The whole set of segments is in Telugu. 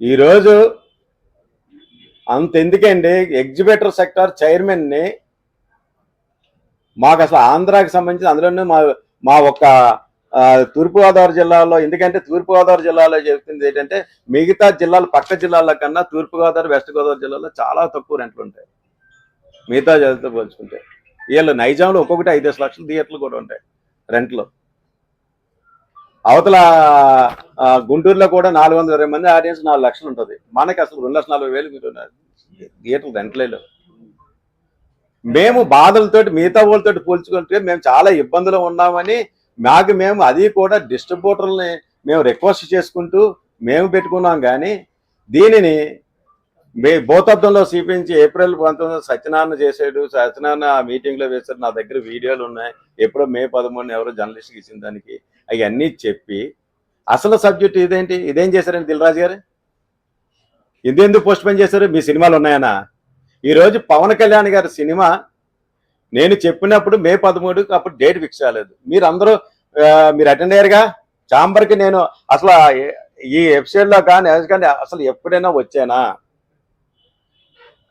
ఈరోజు అంత ఎందుకండి ఎగ్జిబిటర్ సెక్టార్ చైర్మన్ని మాకు అసలు ఆంధ్రాకి సంబంధించి అందులోనే మా మా ఒక్క తూర్పుగోదావరి జిల్లాలో ఎందుకంటే తూర్పుగోదావరి జిల్లాలో చెప్తుంది ఏంటంటే మిగతా జిల్లాలు పక్క జిల్లాల కన్నా తూర్పుగోదావరి వెస్ట్ గోదావరి జిల్లాలో చాలా తక్కువ రెంట్లు ఉంటాయి. మిగతా జిల్లాతో పోల్చుకుంటే. వీళ్ళు నైజాంలో ఒక్కొక్కటి ఐదేసి లక్షల థియేటర్లు కూడా ఉంటాయి రెంట్లు. అవతల గుంటూరులో కూడా నాలుగు వందల ఇరవై మంది ఆడియన్స్ నాలుగు లక్షలు ఉంటుంది. మనకి అసలు రెండు లక్షల నలభై వేలు మీరు థియేటర్లు రెంట్లేదు మేము బాధలతోటి మిగతా వాళ్ళతో పోల్చుకుంటే మేము చాలా ఇబ్బందులు ఉన్నామని మాకు మేము అది కూడా డిస్ట్రిబ్యూటర్ని మేము రిక్వెస్ట్ చేసుకుంటూ మేము పెట్టుకున్నాం కానీ దీనిని మే భూతత్వంలో చూపించి ఏప్రిల్ పంతొమ్మిది సత్యనారాయణ చేసాడు సత్యనారాయణ ఆ మీటింగ్లో వేశాడు నా దగ్గర వీడియోలు ఉన్నాయి. ఎప్పుడో మే పదమూడున ఎవరో జర్నలిస్ట్కి ఇచ్చిన దానికి. అవన్నీ చెప్పి అసలు సబ్జెక్ట్ ఇదేంటి? ఇదేం చేశారండి దిల్రాజు గారు? ఇదెందుకు పోస్ట్ పోన్ చేశారు? మీ సినిమాలు ఉన్నాయనా? ఈరోజు పవన్ కళ్యాణ్ గారి సినిమా నేను చెప్పినప్పుడు మే పదమూడుకి అప్పుడు డేట్ ఫిక్స్ కాలేదు. మీరు అందరూ మీరు అటెండ్ అయ్యారుగా? చాంబర్కి నేను అసలు ఈ ఎపిసోడ్లో కానీ కానీ అసలు ఎప్పుడైనా వచ్చానా?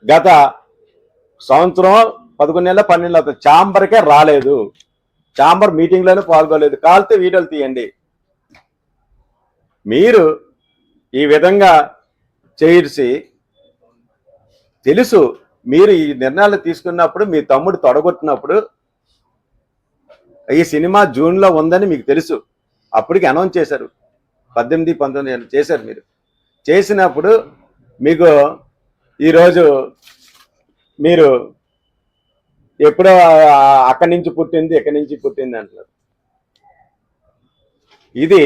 గత సంవత్సరం పదకొండు నెలల పన్నెండు అవుతుంది. చాంబర్కే రాలేదు. ఛాంబర్ మీటింగ్లోనే పాల్గొలేదు కాల్తే వీడియోలు తీయండి. మీరు ఈ విధంగా చేసి తెలుసు మీరు ఈ నిర్ణయాలు తీసుకున్నప్పుడు మీ తమ్ముడు తొడగొట్టినప్పుడు ఈ సినిమా జూన్లో ఉందని మీకు తెలుసు. అప్పటికి అనౌన్స్ చేశారు. పద్దెనిమిది పంతొమ్మిది చేశారు మీరు. చేసినప్పుడు మీకు ఈరోజు మీరు ఎప్పుడో అక్కడి నుంచి పుట్టింది ఎక్కడి నుంచి పుట్టింది అంటున్నారు. ఇది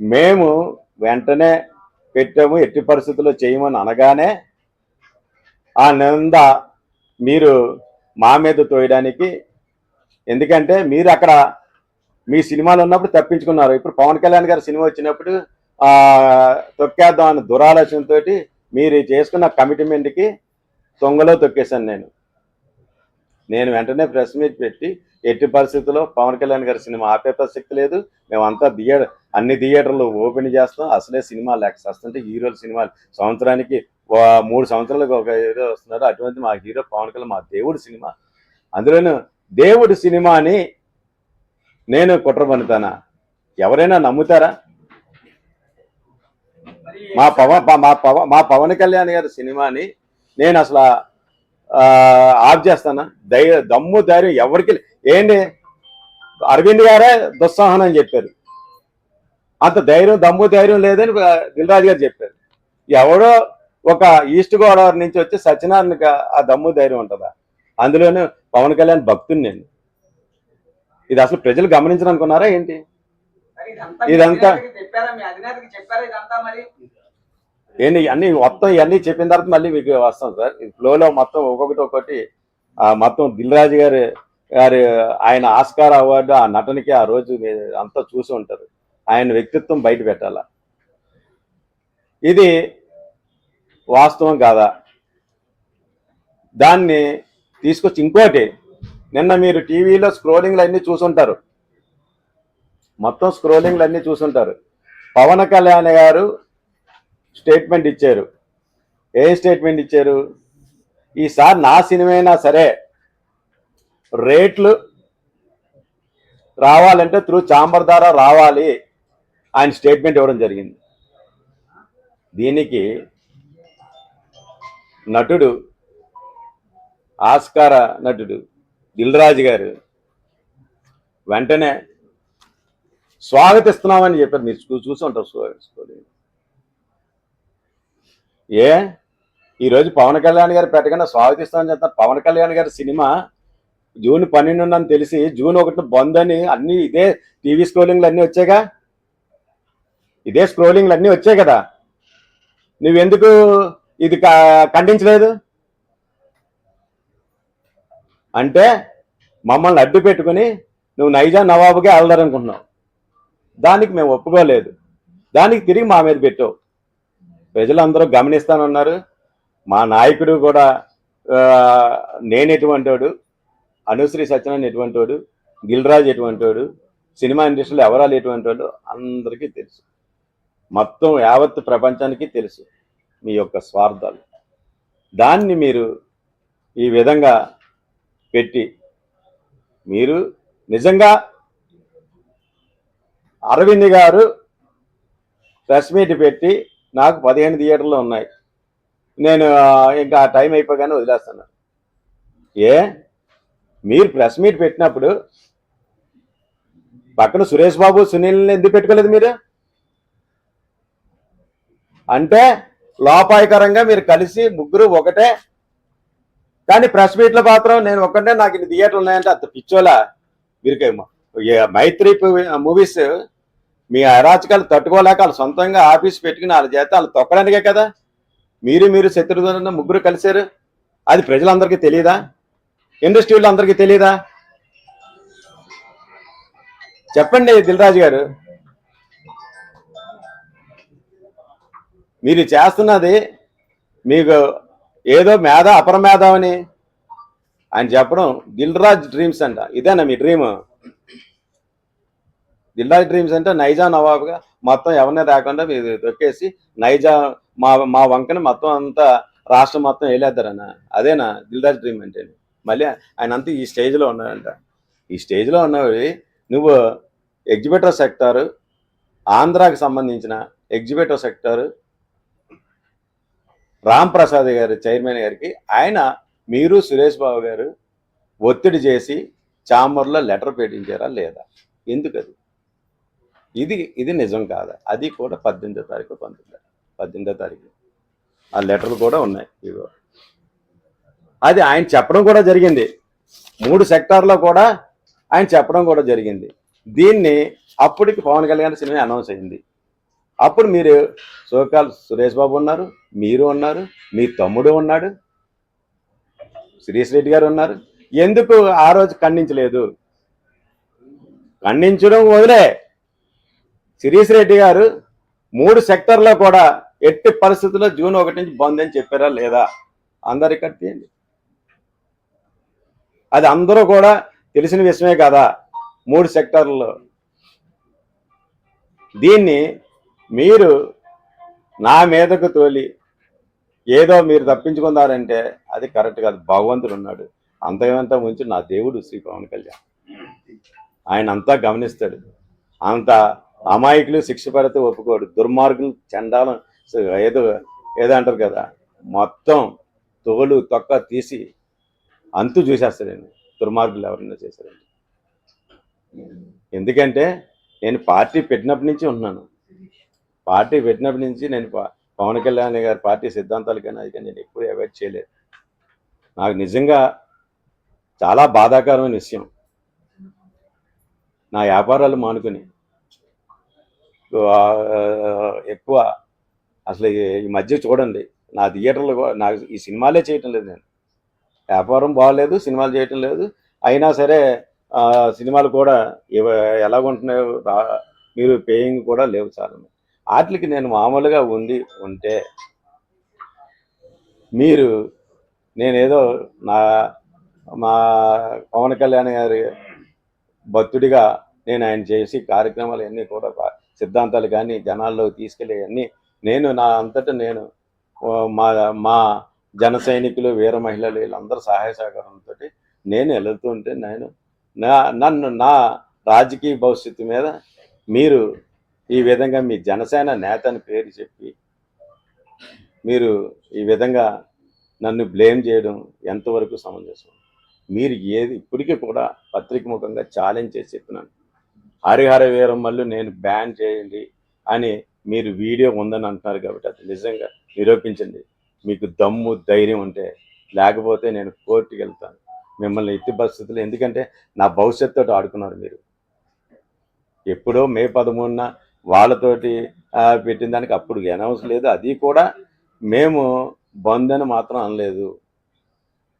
మేము వెంటనే పెట్టాము ఎట్టి పరిస్థితుల్లో చేయమని అనగానే ఆ నింద మీరు మా మీద తోయడానికి ఎందుకంటే మీరు అక్కడ మీ సినిమాలు ఉన్నప్పుడు తప్పించుకున్నారు. ఇప్పుడు పవన్ కళ్యాణ్ గారి సినిమా వచ్చినప్పుడు తొక్కేద్దాం అనే దురాలోచనతో మీరు చేసుకున్న కమిట్మెంట్కి తొంగలో తొక్కేశాను నేను. నేను వెంటనే ప్రెస్ మీట్ పెట్టి ఎట్టి పరిస్థితుల్లో పవన్ కళ్యాణ్ గారి సినిమా ఆపే ప్రసక్తి లేదు. మేమంతా థియేటర్ అన్ని థియేటర్లు ఓపెన్ చేస్తాం. అసలే సినిమా లెక్స్ వస్తుంటే హీరోల సినిమాలు. సంవత్సరానికి మూడు సంవత్సరాలకు ఒక హీరో వస్తున్నారు. అటువంటి మా హీరో పవన్ కళ్యాణ్ మా దేవుడి సినిమా. అందులోనూ దేవుడి సినిమాని నేను కుట్ర పన్నుతానా ఎవరైనా నమ్ముతారా? మా పవన్ మా పవన్ మా పవన్ కళ్యాణ్ గారి సినిమాని నేను అసలు ఆఫ్ చేస్తానా? ధైర్య దమ్ము ధైర్యం ఎవరికి ఏంటి? అరవింద్ గారే దుస్సాహనం అని చెప్పారు. అంత ధైర్యం దమ్ము ధైర్యం లేదని దిల్రాజు గారు చెప్పారు. ఎవడో ఒక ఈస్ట్ గోదావరి నుంచి వచ్చి సత్యనారాయణకి ఆ దమ్ము ధైర్యం ఉంటుందా? అందులోనే పవన్ కళ్యాణ్ భక్తుని నేను. ఇది అసలు ప్రజలు గమనించనుకున్నారా ఏంటి? ఇదంతా ఏంటి అన్ని మొత్తం ఇవన్నీ చెప్పిన తర్వాత మళ్ళీ మీకు వస్తాం సార్. ఈ ఫ్లోలో మొత్తం ఒక్కొక్కటి ఒక్కొక్కటి ఆ మొత్తం దిల్ రాజు గారి గారి ఆయన ఆస్కార్ అవార్డు ఆ నటనకి ఆ రోజు మీరు అంతా చూసి ఉంటారు. ఆయన వ్యక్తిత్వం బయట పెట్టాల? ఇది వాస్తవం కాదా? దాన్ని తీసుకొచ్చి ఇంకోటి నిన్న మీరు టీవీలో స్క్రోలింగ్లు అన్నీ చూసుంటారు. మొత్తం స్క్రోలింగ్లు అన్నీ చూసుంటారు. పవన్ కళ్యాణ్ గారు స్టేట్మెంట్ ఇచ్చారు. ఏ స్టేట్మెంట్ ఇచ్చారు? ఈసారి నా సినిమైనా సరే రేట్లు రావాలంటే త్రూ చాంబర్ ద్వారా రావాలి ఆయన స్టేట్మెంట్ ఇవ్వడం జరిగింది. దీనికి నటుడు ఆస్కార నటుడు దిల్రాజు గారు వెంటనే స్వాగతిస్తున్నామని చెప్పారు. మీరు చూసి ఉంటారు స్వాగతించుకోలేదు ఏ? ఈరోజు పవన్ కళ్యాణ్ గారు పెట్టకుండా స్వాగతిస్తామని చెప్తారు పవన్ కళ్యాణ్ గారి సినిమా జూన్ పన్నెండున్నని తెలిసి జూన్ ఒకటి బంద్ అని అన్ని ఇదే టీవీ స్క్రోలింగ్లు అన్నీ వచ్చాయిగా? ఇదే స్క్రోలింగ్లు అన్నీ వచ్చాయి కదా? నువ్వెందుకు ఇది ఖండించలేదు? అంటే మమ్మల్ని అడ్డు పెట్టుకుని నువ్వు నైజా నవాబుగా వెళ్దారనుకుంటున్నావు దానికి మేము ఒప్పుకోలేదు. దానికి తిరిగి మా మీద పెట్టావు. ప్రజలందరూ గమనిస్తానన్నారు. మా నాయకుడు కూడా నేను ఎటువంటి వాడు అనుశ్రీ సత్యనారాయణ ఎటువంటి వాడు గిల్రాజ్ ఎటువంటి వాడు సినిమా ఇండస్ట్రీలో ఎవరాలు ఎటువంటి వాడు అందరికీ తెలుసు. మొత్తం యావత్ ప్రపంచానికి తెలుసు మీ యొక్క స్వార్థాలు. దాన్ని మీరు ఈ విధంగా పెట్టి మీరు నిజంగా అరవింద్ గారు ప్రెస్ మీట్ పెట్టి నాకు పదిహేను థియేటర్లు ఉన్నాయి. నేను ఇంకా ఆ టైం అయిపోగానే వదిలేస్తాను. ఏ? మీరు ప్రెస్ మీట్ పెట్టినప్పుడు పక్కన సురేష్ బాబు సునీల్ని ఎందుకు పెట్టుకోలేదు మీరు? అంటే లోపాయకరంగా మీరు కలిసి ముగ్గురు ఒకటే. కానీ ప్రెస్ మీట్లో మాత్రం నేను ఒక్కటే నాకు ఇన్ని థియేటర్లు ఉన్నాయంటే అంత పిచ్చోలా మీరు మైత్రి మూవీస్ మీ అరాచకాలు తట్టుకోలేక వాళ్ళు సొంతంగా ఆఫీస్ పెట్టుకుని వాళ్ళ చేత వాళ్ళు తొక్కడానికే కదా? మీరు మీరు శత్రుఘ్న ముగ్గురు కలిశారు. అది ప్రజలందరికీ తెలియదా ఇండస్ట్రీలో అందరికీ తెలియదా చెప్పండి దిల్రాజు గారు. మీరు చేస్తున్నది మీకు ఏదో మేధ అపరమేధ అని ఆయన చెప్పడం దిల్రాజ్ డ్రీమ్స్ అంట. ఇదేనా మీ డ్రీమ్? దిల్లా డ్రీమ్స్ అంటే నైజా నవాబ్గా మొత్తం ఎవరిని రాకుండా మీరు తొక్కేసి నైజా మా మా వంకని మొత్తం అంతా రాష్ట్రం మొత్తం వెళ్ళేద్దారన్న అదేనా? దిల్రాజ్ డ్రీమ్ అంటే. మళ్ళీ ఆయన అంతా ఈ స్టేజ్లో ఉన్నాడంట. ఈ స్టేజ్లో ఉన్నవి నువ్వు ఎగ్జిబిటర్ సెక్టార్ ఆంధ్రాకి సంబంధించిన ఎగ్జిబిటర్ సెక్టార్ రామ్ ప్రసాద్ గారు చైర్మన్ గారికి ఆయన మీరు సురేష్ బాబు గారు ఒత్తిడి చేసి చాంబర్లో లెటర్ పెట్టించారా లేదా? ఎందుకది? ఇది ఇది నిజం కాదా? అది కూడా పద్దెనిమిదో తారీఖు పంతొమ్మిది పద్దెనిమిదో తారీఖు. ఆ లెటర్లు కూడా ఉన్నాయి ఇగో అది ఆయన చెప్పడం కూడా జరిగింది. మూడు సెక్టార్లో కూడా ఆయన చెప్పడం కూడా జరిగింది. దీన్ని అప్పటికి పవన్ కళ్యాణ్ సినిమా అనౌన్స్ అయింది. అప్పుడు మీరు సోకాల్ సురేష్ బాబు ఉన్నారు మీరు ఉన్నారు మీ తమ్ముడు ఉన్నాడు శిరీష్ రెడ్డి గారు ఉన్నారు. ఎందుకు ఆ రోజు ఖండించలేదు? ఖండించడం వదిలే. శిరీష్ రెడ్డి గారు మూడు సెక్టర్లో కూడా ఎట్టి పరిస్థితుల్లో జూన్ ఒకటి నుంచి బంద్ అని చెప్పారా లేదా? అందరు ఇక్కడ తీయండి అది అందరూ కూడా తెలిసిన విషయమే కదా మూడు సెక్టార్లలో దీన్ని మీరు నా మీదకు తోలి ఏదో మీరు తప్పించుకున్నారంటే అది కరెక్ట్ కాదు. భగవంతుడు ఉన్నాడు. అంతకంతా ఉంచి నా దేవుడు శ్రీ పవన్ కళ్యాణ్. ఆయన అంతా గమనిస్తాడు. అంత అమాయకులు శిక్ష పడితే ఒప్పుకోడు దుర్మార్గులు చండాలం ఏదో ఏదో అంటారు కదా మొత్తం తోలు తొక్క తీసి అంతు చూసేస్తాడండి. దుర్మార్గులు ఎవరైనా చేశారండి ఎందుకంటే నేను పార్టీ పెట్టినప్పటి నుంచి ఉన్నాను పార్టీ పెట్టినప్పటి నుంచి నేను పవన్ కళ్యాణ్ గారి పార్టీ సిద్ధాంతాలు కానీ అది కానీ నేను ఎప్పుడు అవాయిడ్ చేయలేదు. నాకు నిజంగా చాలా బాధాకరమైన విషయం. నా వ్యాపారాలు మానుకుని ఎక్కువ అసలు ఈ- ఈ మధ్య చూడండి నా థియేటర్లు కూడా- నాకు ఈ సినిమాలే చేయటం లేదు నేను. వ్యాపారం బాగాలేదు సినిమాలు చేయటం లేదు. అయినా సరే సినిమాలు కూడా ఎవ- ఎలాగుంటున్నాయో మీరు పేయింగ్ కూడా లేవు చాలా వాటికి నేను మామూలుగా ఉండి ఉంటే మీరు నేనేదో నా మా పవన్ కళ్యాణ్ గారి భక్తుడిగా నేను ఆయన చేసి కార్యక్రమాలు అన్నీ కూడా సిద్ధాంతాలు కానీ జనాల్లో తీసుకెళ్ళి అన్నీ నేను నా అంతటా నేను మా మా జన సైనికులు వీర మహిళలు వీళ్ళందరూ సహాయ సహకారంతో నేను వెళుతుంటే నేను నా నన్ను నా రాజకీయ భవిష్యత్తు మీద మీరు ఈ విధంగా మీ జనసేన నేత అని పేరు చెప్పి మీరు ఈ విధంగా నన్ను బ్లేమ్ చేయడం ఎంతవరకు సమంజసం? మీరు ఏది ఇప్పటికీ కూడా పత్రిక ముఖంగా ఛాలెంజ్ చేసి చెప్పినాను. హరిహర వీరమ్మలు నేను బ్యాన్ చేయండి అని మీరు వీడియో ఉందని అంటున్నారు కాబట్టి అది నిజంగా నిరూపించండి. మీకు దమ్ము ధైర్యం ఉంటే లేకపోతే నేను కోర్టుకి వెళ్తాను. మిమ్మల్ని ఎట్టి పరిస్థితులు ఎందుకంటే నా భవిష్యత్తుతో ఆడుకున్నారు మీరు. ఎప్పుడో మే పదమూడున వాళ్ళతోటి పెట్టిన దానికి అప్పుడు అనౌన్స్ లేదు. అది కూడా మేము బంద్ అని మాత్రం అనలేదు.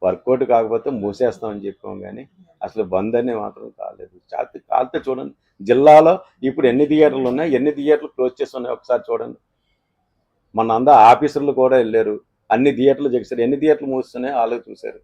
వర్కౌట్ కాకపోతే మూసేస్తామని చెప్పాం కానీ అసలు బంద్ అని మాత్రం కాలేదు. చాతి కాలితే చూడండి. జిల్లాలో ఇప్పుడు ఎన్ని థియేటర్లు ఉన్నాయి ఎన్ని థియేటర్లు క్లోజ్ చేసి ఉన్నాయి ఒకసారి చూడండి. మన అందరూ ఆఫీసర్లు కూడా వెళ్ళారు. అన్ని థియేటర్లు చేశారు ఎన్ని థియేటర్లు మూస్తున్నాయి వాళ్ళు చూశారు